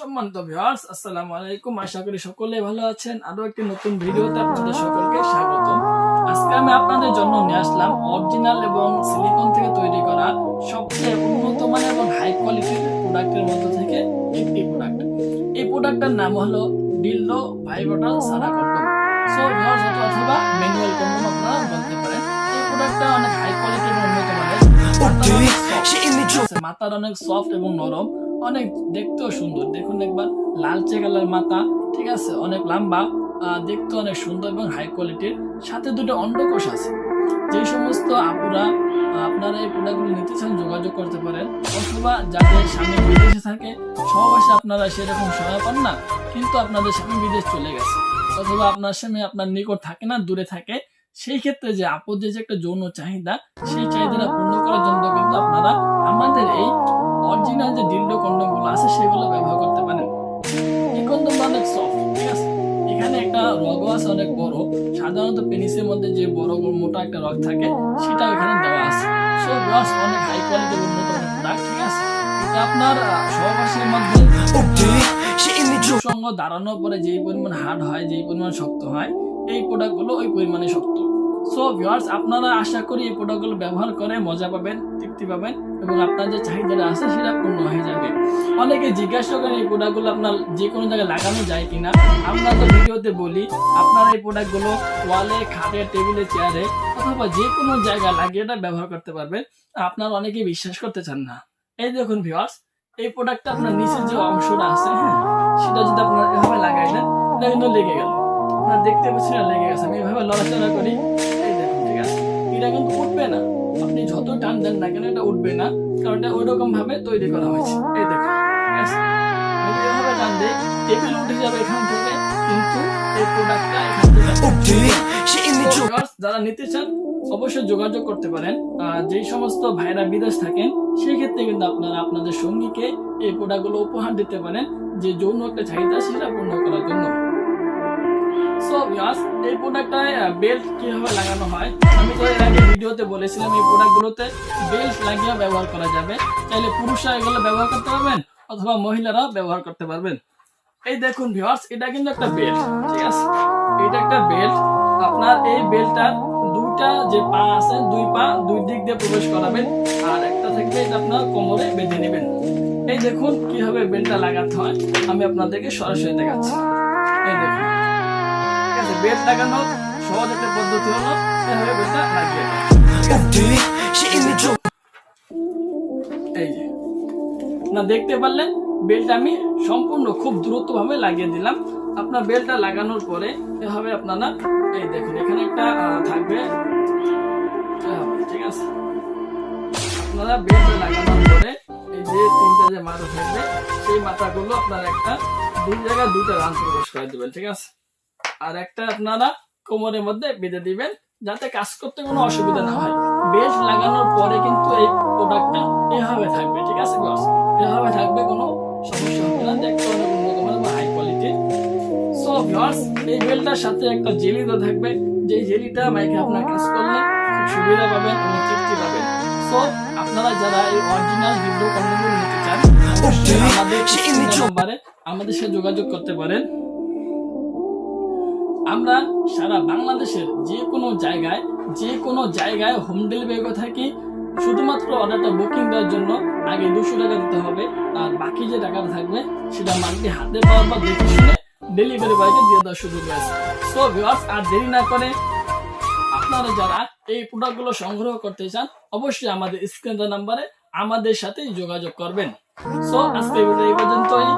সম্মানিত ভিউয়ার্স আসসালামু আলাইকুম। আশা করি সকলে ভালো আছেন। আরও একটি নতুন ভিডিওতে আপনাদের সকলকে স্বাগত। আজকে আমি আপনাদের জন্য নিয়ে আসলাম অরিজিনাল এবং সিলিকন থেকে তৈরি করা সবচেয়ে উন্নত মানের এবং হাই কোয়ালিটির প্রোডাক্টের মধ্যে থেকে একটি প্রোডাক্ট এই প্রোডাক্টটার নাম হলো ডিল্লো ভাইব্রেটর সারা কন্ডম সো ভিউয়ার্স অথবা ম্যানুয়াল কন্ডম আপনারা বলতে পারেন এই প্রোডাক্টটা অনেক হাই কোয়ালিটি এবং উন্নত মানের। মাথার অনেক সফট এবং নরম। অনেক দেখতেও সুন্দর। দেখুন একবার, লালচে কালার মাথা, ঠিক আছে? অনেক লম্বা দেখতে অনেক সুন্দর এবং হাই কোয়ালিটির সাথে দুটো অন্ডকোষ আছে। যে সমস্ত আপুরা আপনারা এই প্রোডাক্টগুলো নিতে চান, যোগাযোগ করতে পারেন। অথবা যাদের স্বামী বিদেশে থাকে, সহবাসে আপনারা সেরকম সময় পান না, কিন্তু আপনাদের স্বামী বিদেশ চলে গেছে। অথবা আপনার স্বামী আপনার নিকট থাকে না, দূরে থাকে, সেই ক্ষেত্রে যে আপদ যে একটা যৌন চাহিদা, সেই চাহিদাটা পূর্ণ করার জন্য কিন্তু আপনারা আমাদের এই আছে অনেক বড়। সাধারণত পেনিসের মধ্যে যে বড় বড় মোটা একটা রগ থাকে সেটা এখানে দেওয়া আছে। সো রস অনেক হাই কোয়ালিটির উন্নত প্রোডাক্ট ঠিক আছে। এটা আপনার সহবাসের মধ্যে সঙ্গ দাঁড়ানোর পরে যেই পরিমাণ হার্ড হয় যেই পরিমাণ শক্ত হয় এই প্রোডাক্টগুলো ওই পরিমাণে শক্ত। সো ভিউয়ার্স আপনারা আশা করি এই প্রোডাক্টগুলো ব্যবহার করে মজা পাবেন তৃপ্তি পাবেন। এবং আপনার যে চাহিদাটা আছে সেটা পূর্ণ হয়ে যাবে। অনেকে জিজ্ঞাসা করেন এই প্রোডাক্টগুলো আপনার যে কোনো জায়গায় লাগানো যায় কিনা। আমরা তো ভিডিওতে বলি, আপনারা এই প্রোডাক্টগুলো ওয়ালে খাটে টেবিলে চেয়ারে অথবা যে কোনো জায়গায় লাগিয়ে এটা ব্যবহার করতে পারবেন। আপনারা অনেকে বিশ্বাস করতে চান না। এই দেখুন ভিউয়ার্স এই প্রোডাক্টটা আপনার নিচের যে অংশটা আছে হ্যাঁ সেটা যদি আপনারা এভাবে লাগাই দেন, এটা কিন্তু লেগে গেল। আপনারা দেখতে পাচ্ছেন না লেগে গেছে। আমি এভাবে লড়াচড়া করি। এটা কিন্তু উঠবে না। আপনি যত টান দেন না কেন এটা উঠবে না কারণ এটা ওইরকম ভাবে তৈরি করা হয়েছে। এই দেখুন টান টেবিল উঠে যাবে এখান থেকে কিন্তু এই প্রোডাক্টটা এখান থেকে যারা নিতে চান অবশ্যই যোগাযোগ করতে পারেন। যেই সমস্ত ভাইরা বিদেশ থাকেন সেই ক্ষেত্রে কিন্তু আপনারা আপনাদের সঙ্গীকে এই প্রোডাক্টগুলো উপহার দিতে পারেন যে যৌন একটা চাহিদা সেটা পূর্ণ করার জন্য। সো ভিউয়ার্স এই প্রোডাক্টটায় বেল্ট লাগানো হয়? আমি তো এর আগে ভিডিওতে বলেছিলাম, এই প্রোডাক্টগুলোতে বেল্ট লাগিয়ে ব্যবহার করা যাবে। পুরুষরা এগুলো ব্যবহার করতে পারবেন, অথবা মহিলারাও ব্যবহার করতে পারবেন। এই দেখুন এটা কিন্তু একটা বেল্ট ঠিক আছে? এটা একটা বেল্ট আপনার এই দুইটা যে পা আছে, দুই পা, দুই দিক দিয়ে প্রবেশ করাবেন, আর একটা থাকবে এটা আপনার কোমরে বেঁধে নেবেন। এই দেখুন, কীভাবে বেল্টটা লাগাতে হয়, আমি আপনাদেরকে সরাসরি দেখাচ্ছি। এই দেখুন। বেল্ট না দেখতে পারলেন বেল্ট আমি সম্পূর্ণ খুব দ্রুত ভাবে লাগিয়ে দিলাম। আপনার বেল্টটা লাগানোর পরে এভাবে আপনারা, এই দেখুন, এখানে একটা থাকবে। ঠিক আছে? আপনারা বেল্টটা লাগানোর পরে এই যে তিনটা যে মাথা থাকবে সেই মাথাগুলো আপনারা একটা দুই জায়গায় দুইটা রান প্রবেশ করে দিবেন, ঠিক আছে? আর একটা আপনারা কোমরের মধ্যে বেঁধে দিবেন যাতে কাজ করতে কোনো অসুবিধা না হয়। বেল্ট লাগানোর পরে কিন্তু এই প্রোডাক্টটা এভাবে থাকবে ঠিক আছে বস এভাবে থাকবে কোনো সমস্যা হবে না। দেখতে অনেক উন্নত বা হাই কোয়ালিটি সো ভিউয়ার্স এই বেল্টটার সাথে একটা জেলি দেওয়া থাকবে। যে জেলিটা মাইকে আপনার কাজ করলে খুব সুবিধা পাবেন এবং তৃপ্তি পাবেন। সো আপনারা যারা এই অরিজিনাল ভিডিও কন্টেন্টগুলো নিতে চান আমাদের আমাদের সাথে যোগাযোগ করতে পারেন। আমরা সারা বাংলাদেশের যে কোনো জায়গায় যে কোনো জায়গায় হোম ডেলিভারি করে থাকি। শুধুমাত্র অর্ডারটা বুকিং দেওয়ার জন্য আগে দুশো টাকা দিতে হবে, আর বাকি যে টাকাটা থাকবে সেটা মান্থলি হাতে পাওয়ার পর দেখে শুনে ডেলিভারি বয়কে দিয়ে দেওয়ার সুযোগ রয়েছে। সো ভিউয়ার্স আর দেরি না করে আপনারা যারা এই প্রোডাক্টগুলো সংগ্রহ করতে চান, অবশ্যই আমাদের স্ক্রিন নাম্বারে আমাদের সাথে যোগাযোগ করবেন। সো আজকে এই পর্যন্তই।